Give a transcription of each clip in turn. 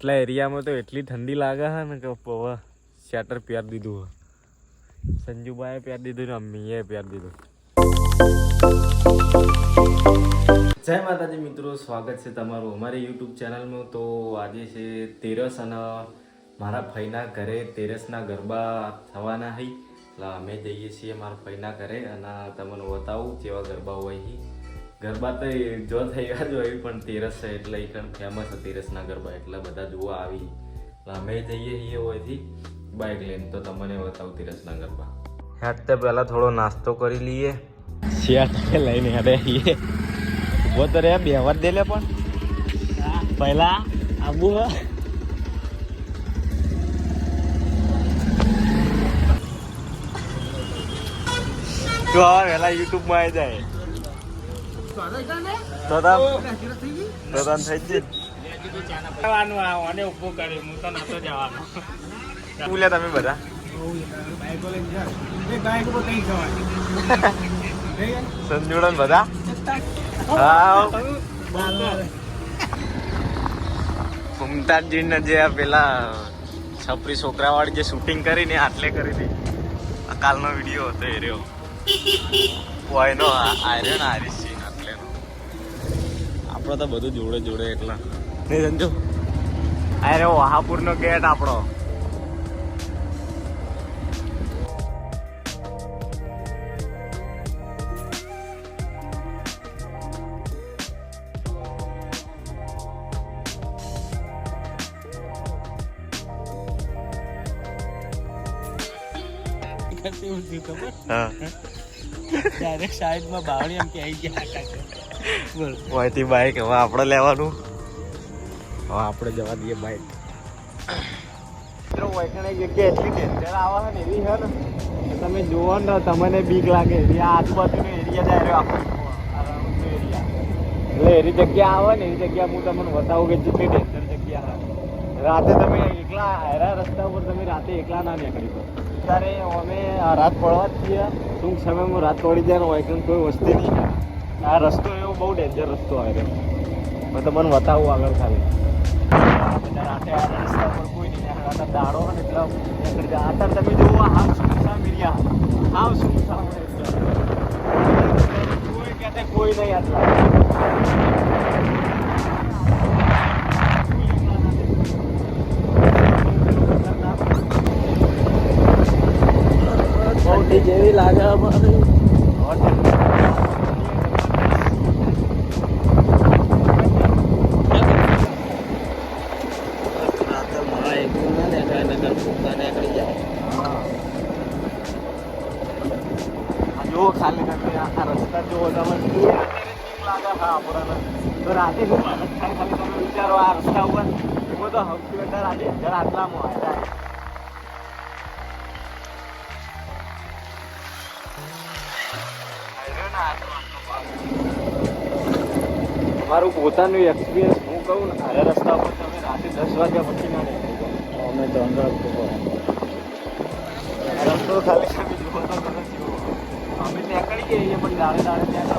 એટલા એરિયામાં તો એટલી ઠંડી લાગે છે ને કે હવે શેટર પહેર દીધું છે સંજુબાએ પહેર દીધું ને અમ્મીએ પહેર દીધું. જય માતાજી મિત્રો, સ્વાગત છે તમારું અમારી યુટ્યુબ ચેનલમાં. તો આજે છે તેરસ અને મારા ફઈના ઘરે તેરસના ગરબા થવાના હઈ. એટલે અમે જઈએ છીએ મારા ફઈના ઘરે અને તમને બતાવું જેવા ગરબા હોય ગરબા તો જો થઈ ગયા જ હોય પણ તેરસ છે એટલે એ પણ ફેમસ છે તેરસના ગરબા. એટલે બધા જોવા આવી. એટલે અમે જઈએ છીએ હોયથી બાઇક લઈને. તો તમને બતાવું તેરસના ગરબા. હેટ તે પહેલાં થોડો નાસ્તો કરી લઈએ. શિયાળ લઈને હેડે છીએ ઊભો તો રે બે વાર દે લે પણ. પહેલા આબુ તો હવે વહેલા યુટ્યુબમાં આવી જાય. તામ થઈ જ આ ને પેલા છપરી છોકરા વાળી જે શૂટિંગ કરી ને આટલે કરી હતી. આ કાલનો વીડિયો હતો એ રહ્યો. કોઈનો આર્યો ને આરીશ આપણો તો બધું જોડે જોડે એટલા નહીં સમજો અરે વહાપુર નો ગેટ આપણો. ડાયરેક્ટ સાઈડમાં બાવળી એમ કે આવી ગયા અહીંથી હવે આપણે લેવાનું. હવે આપણે જવા દઈએ બાઈક મિત્રો એક જગ્યા એટલી ડેન્જર આવે છે ને એવી છે ને તમે જુઓ ને તમને બીક લાગે. એવી આજુબાજુનો એરિયા જાય રહ્યો આપણો એરિયા એટલે એવી જગ્યા આવે ને એવી જગ્યા હું તમને બતાવું કે જેટલી ડેન્જર જગ્યા રાતે તમે એકલા હેરા રસ્તા ઉપર તમે રાતે એકલા ના નીકળી શકો. ત્યારે અમે રાત પડવા જ છીએ. ટૂંક સમયમાં રાત પડી જાય ને વૈકણ કોઈ વસ્તી નહીં. આ રસ્તો એવો બહુ ડેન્જર રસ્તો આવે મેં તમને બતાવું આગળ ખાલી. રાતે આ રસ્તા પર કોઈ નહીં. નીકળે. આ દાડો ને એટલા તમે આ હાવ સુમસામ એરિયા. હાવ સુમસામ કોઈ કહેતે કોઈ નહીં આટલા. જેવી લાગે અમારે. હજાર આટલામાં આવ્યા મારું પોતાનું એક્સપિરિયન્સ હું કહું ને આરે રસ્તા પર તમે રાતે દસ વાગ્યા પછી ના નીકળી અમે તો અંદર રસ્તો ખાલી ખાલી જોવો. તો તમે જુઓ અમે નીકળી જઈએ પણ દાડે દાડે ત્યાં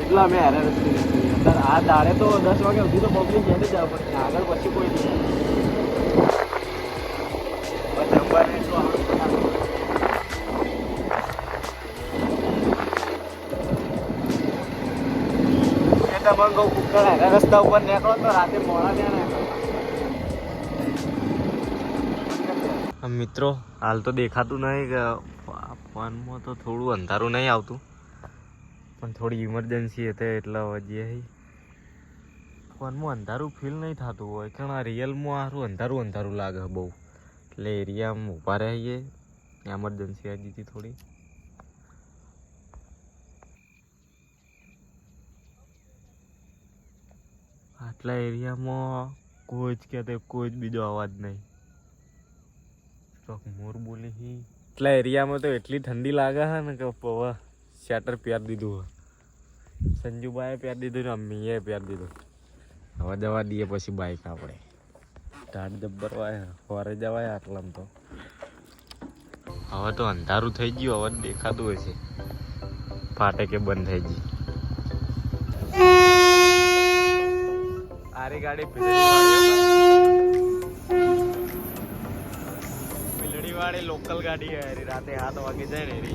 એટલા અમે હારે રસ્તે નીકળીએ. અત્યારે આ દાડે તો દસ વાગ્યા સુધી તો પબ્લિક જઈને જ પણ આગળ પછી કોઈ નહીં. જમવાનું તમને કહું કુકર રસ્તા ઉપર નીકળો તો રાતે મોડા ત્યાં મિત્રો, હાલ તો દેખાતું નહીં કે ફોનમાં તો થોડું અંધારું નહીં આવતું. પણ થોડી ઇમરજન્સી હતી એટલા વજે ફોનમાં અંધારું ફીલ નહીં થતું હોય, કારણ આ રિયલમાં સારું અંધારું અંધારું લાગે બહુ. એટલે એરિયામાં ઊભા રહીએ એમરજન્સી આવી હતી થોડી. આટલા એરિયામાં કોઈ જ કહેતે કોઈ જ બીજો અવાજ નહીં. ચોક મોર બોલી એટલા એરિયામાં તો એટલી ઠંડી લાગે છે ને કે પવા શેટર પહેર દીધું છે સંજુબાએ પહેર દીધું ને અમ્મીએ પહેર દીધું. હવે જવા દઈએ પછી બાઈક આપણે. ટાટ જબ્બર વાય સવારે જવાય આટલામાં તો. હવે તો અંધારું થઈ ગયું, હવે દેખાતું હશે ફાટે કે બંધ થઈ ગઈ આરી ગાડી પીલડી વાળી લોકલ ગાડી રાતે હાથ વાગે જાય ને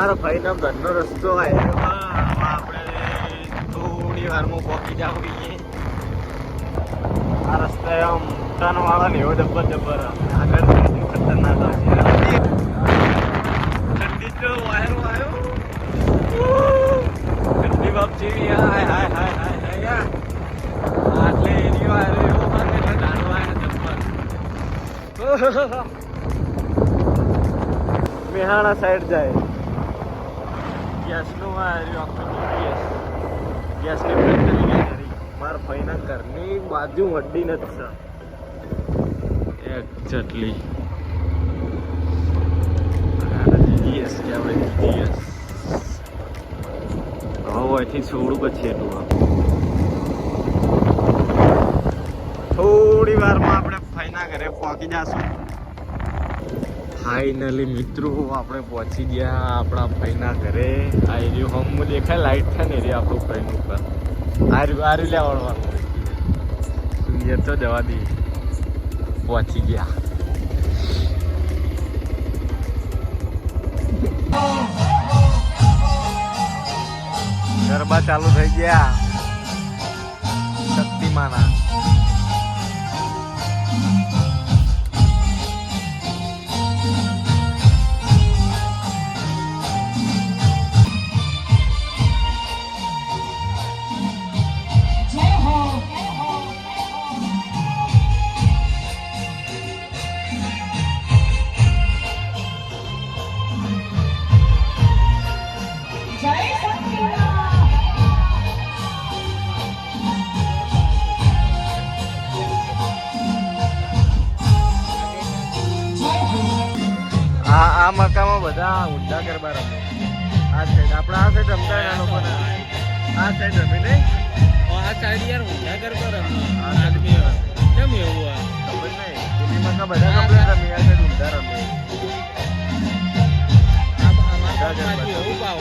મારા ભાઈના ઘરનો રસ્તો હોય. આપણે થોડી વારમાં પહોંચી જાવ આ રસ્તે આમ ટર્ન વાળા ને એવો ડબ્બર જબ્બર આગળ ખતરનાક આવે. ઠંડી તો આવ્યો. હાય હાય હાય હાય હાય આટલે એની વાયરો એવો મારે એટલે જાણવા આવ્યા સાઈડ જાય. આખું ગેસ ગેસની ફેક્ટરી મારા ભાઈના ઘરની બાજુ વડી નથી એક્ઝેક્ટલી જીજીએસ કહેવાય જીજીએસ હવે અહીંથી છોડું પછી એટલું થોડી વારમાં આપણે ફઈના ઘરે પહોંચી જશું. ફાઇનલી મિત્રો, આપણે પહોંચી ગયા આપણા ભાઈના ઘરે. આ એરિયો હોમ દેખાય લાઈટ થાય ને એરિયા આપણું ભાઈનું ઉપર. આ રહ્યું આ રહ્યું લેવાડવાનું સુનિયર તો જવા દઈએ પહોંચી ગયા. ગરબા ચાલુ થઈ ગયા. શક્તિમાના. બધા ઊંડા ગરબા રમે. આ સાઈડ આપણા આ સાઈડ રમતા આ લોકોને. આ સાઈડ રમે નહીં આ સાઈડ યાર ઊંડા ગરબા રમે. આ આદમી બી કેમ એવું હોય? ખબર નહીં મકા બધા કમ્પ્લેટ રમે. આ સાઈડ ઊંડા રમે. આ એવું પાવ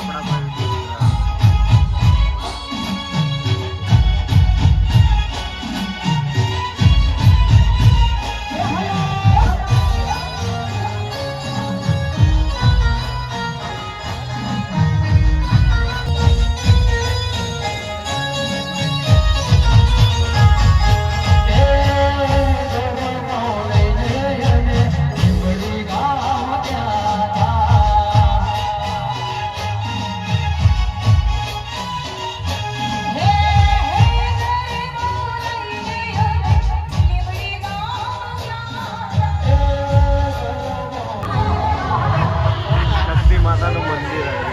આપણા mandando bandeira. Né?